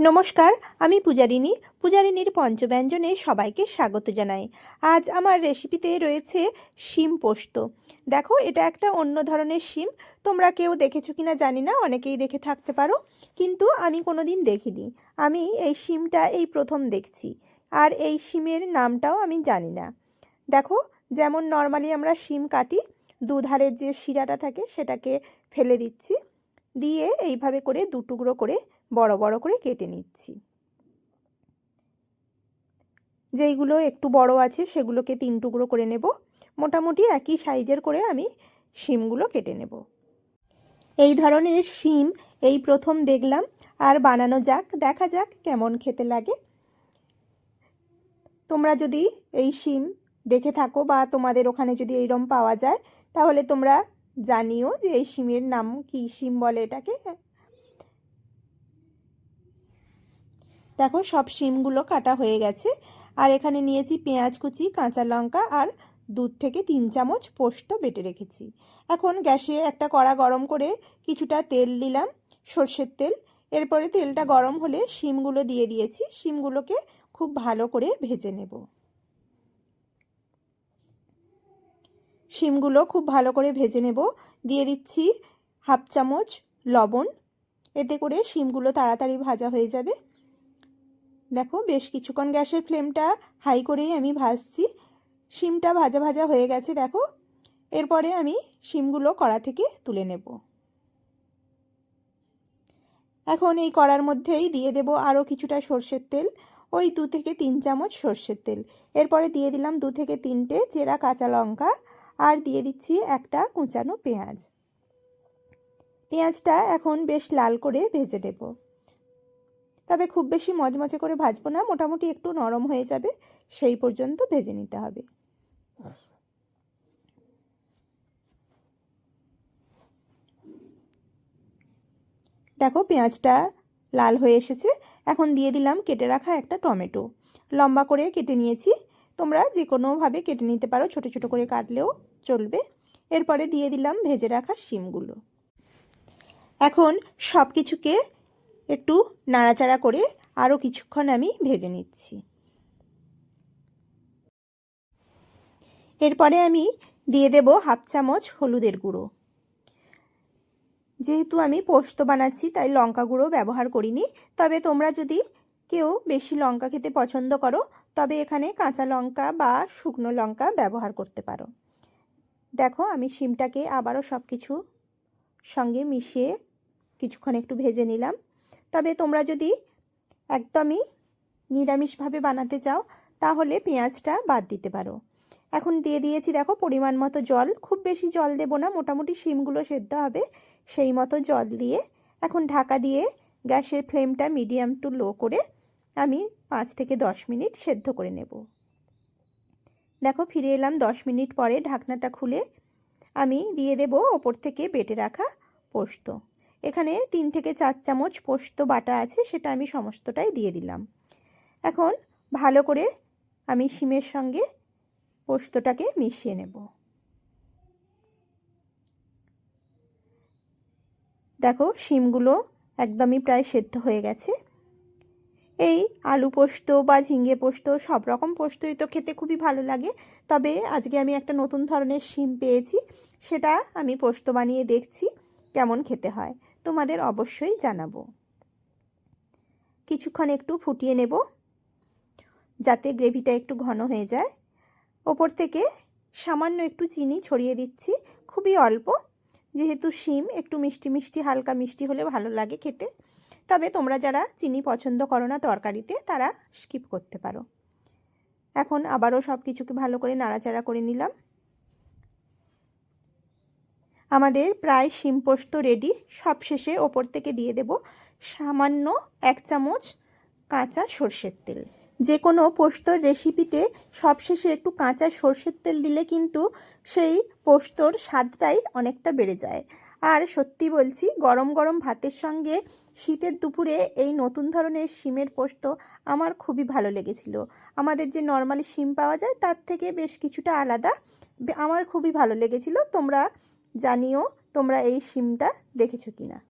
নমস্কার, আমি পূজারিনী পূজারিনীর পঞ্চব্যঞ্জনে সবাইকে স্বাগত জানাই। আজ আমার রেসিপিতে রয়েছে শিম পোস্ত। দেখো, এটা একটা অন্য ধরনের শিম। তোমরা কেউ দেখেছ কিনা জানি না, অনেকেই দেখে থাকতে পারো। কিন্তু আমি কোনো দিন দেখিনি। আমি এই শিমটা এই প্রথম দেখছি। আর এই শিমের নামটাও আমি জানি না। দেখো, যেমন নর্মালি আমরা শিম কাটি, দুধারের যে শিরাটা থাকে সেটাকে ফেলে দিচ্ছি। দিয়ে এইভাবে করে দু টুকরো করে বড় বড় করে কেটে নিচ্ছি। যেইগুলো একটু বড় আছে সেগুলোকে তিন টুকরো করে নেব। মোটামুটি একই সাইজের করে আমি শিমগুলো কেটে নেব। এই ধরনের শিম এই প্রথম দেখলাম। আর বানানো যাক, দেখা যাক কেমন খেতে লাগে। তোমরা যদি এই শিম দেখে থাকো বা তোমাদের ওখানে যদি এইরম পাওয়া যায়, তাহলে তোমরা জানিও যে এই শিমের নাম কি শিম বলে এটাকে? দেখো, সব শিমগুলো কাটা হয়ে গেছে। আর এখানে নিয়েছি পেঁয়াজ কুচি, কাঁচা লঙ্কা আর দুধ থেকে তিন চামচ পোস্ত বেটে রেখেছি। এখন গ্যাসে একটা কড়া গরম করে কিছুটা তেল দিলাম, সর্ষের তেল। এরপরে তেলটা গরম হলে শিমগুলো দিয়ে দিয়েছি। শিমগুলোকে খুব ভালো করে ভেজে নেব। শিমগুলো খুব ভালো করে ভেজে নেব। দিয়ে দিচ্ছি হাফ চামচ লবণ। এতে করে শিমগুলো তাড়াতাড়ি ভাজা হয়ে যাবে। দেখো বেশ কিছুক্ষণ গ্যাসের ফ্লেমটা হাই করেই আমি ভাজছি। শিমটা ভাজা ভাজা হয়ে গেছে, দেখো। এরপরে আমি শিমগুলো কড়া থেকে তুলে নেব। এখন এই কড়ার মধ্যেই দিয়ে দেব আরও কিছুটা সর্ষের তেল। ওই দু থেকে তিন চামচ সর্ষের তেল। এরপরে দিয়ে দিলাম দু থেকে তিনটে চেরা কাঁচা লঙ্কা। আর দিয়ে দিচ্ছি একটা কুচানো পেঁয়াজ। পেঁয়াজটা এখন বেশ লাল করে ভেজে নেব। তবে খুব বেশি মজমচে করে ভাজবো না, মোটামুটি একটু নরম হয়ে যাবে, সেই পর্যন্ত ভেজে নিতে হবে। দেখো পেঁয়াজটা লাল হয়ে এসেছে, এখন দিয়ে দিলাম কেটে রাখা একটা টমেটো। লম্বা করে কেটে নিয়েছি, তোমরা যে কোনোভাবে কেটে নিতে পারো, ছোট ছোট করে কাটলেও চলবে। এরপরে দিয়ে দিলাম ভেজে রাখা শিমগুলো। এখন সব কিছুকে একটু নাড়াচাড়া করে আরও কিছুক্ষণ আমি ভেজে নিচ্ছি। এরপরে আমি দিয়ে দেব হাফ চামচ হলুদের গুঁড়ো। যেহেতু আমি পোস্ত বানাচ্ছি, তাই লঙ্কা গুঁড়ো ব্যবহার করিনি। তবে তোমরা যদি কেউ বেশি লঙ্কা খেতে পছন্দ করো, তবে এখানে কাঁচা লঙ্কা বা শুকনো লঙ্কা ব্যবহার করতে পারো। দেখো, আমি শিমটাকে আবারও সব কিছু সঙ্গে মিশিয়ে কিছুক্ষণ একটু ভেজে নিলাম। তবে তোমরা যদি একদমই নিরামিষভাবে বানাতে চাও, তাহলে পেঁয়াজটা বাদ দিতে পারো। এখন দিয়ে দিয়েছি, দেখো, পরিমাণ মতো জল। খুব বেশি জল দেবো না, মোটামুটি শিমগুলো সেদ্ধ হবে, সেই মতো জল দিয়ে এখন ঢাকা দিয়ে গ্যাসের ফ্লেমটা মিডিয়াম টু লো করে আমি পাঁচ থেকে দশ মিনিট সেদ্ধ করে নেব। দেখো ফিরে এলাম দশ মিনিট পরে ঢাকনাটা খুলে। আমি দিয়ে দেব ওপর থেকে বেটে রাখা পোস্ত। এখানে তিন থেকে চার চামচ পোস্ত বাটা আছে, সেটা আমি সমস্তটাই দিয়ে দিলাম। এখন ভালো করে আমি শিমের সঙ্গে পোস্তটাকে মিশিয়ে নেব। দেখো শিমগুলো একদমই প্রায় সেদ্ধ হয়ে গেছে। এই আলু পোস্ত বা ঝিঙে পোস্ত সব রকম পোস্তই তো খেতে খুবই ভালো লাগে। তবে আজকে আমি একটা নতুন ধরনের শিম পেয়েছি, সেটা আমি পোস্ত বানিয়ে দেখছি কেমন খেতে হয়। তোমাদের অবশ্যই জানাব। কিছুক্ষণ একটু ফুটিয়ে নেব, যাতে গ্রেভিটা একটু ঘন হয়ে যায়। ওপর থেকে সামান্য একটু চিনি ছড়িয়ে দিচ্ছি, খুবই অল্প। যেহেতু শিম একটু মিষ্টি মিষ্টি, হালকা মিষ্টি হলে ভালো লাগে খেতে। তবে তোমরা যারা চিনি পছন্দ করো না তরকারিতে, তারা স্কিপ করতে পারো। এখন আবারও সব কিছুকে ভালো করে নাড়াচাড়া করে নিলাম। আমাদের প্রায় শিম পোস্ত রেডি সব শেষে ওপর থেকে দিয়ে দেব সামান্য এক চামচ কাঁচা সর্ষের তেল। যে কোনো পোস্তর রেসিপিতে সবশেষে একটু কাঁচা সর্ষের তেল দিলে কিন্তু সেই পোস্তর স্বাদটাই অনেকটা বেড়ে যায়। আর সত্যি বলছি, গরম গরম ভাতের সঙ্গে শীতের দুপুরে এই নতুন ধরনের শিমের পোস্ত আমার খুবই ভালো লেগেছিল। আমাদের যে নর্মালি শিম পাওয়া যায়, তার থেকে বেশ কিছুটা আলাদা। আমার খুবই ভালো লেগেছিল। তোমরা জানিও তোমরা এই শিমটা দেখেছ কিনা।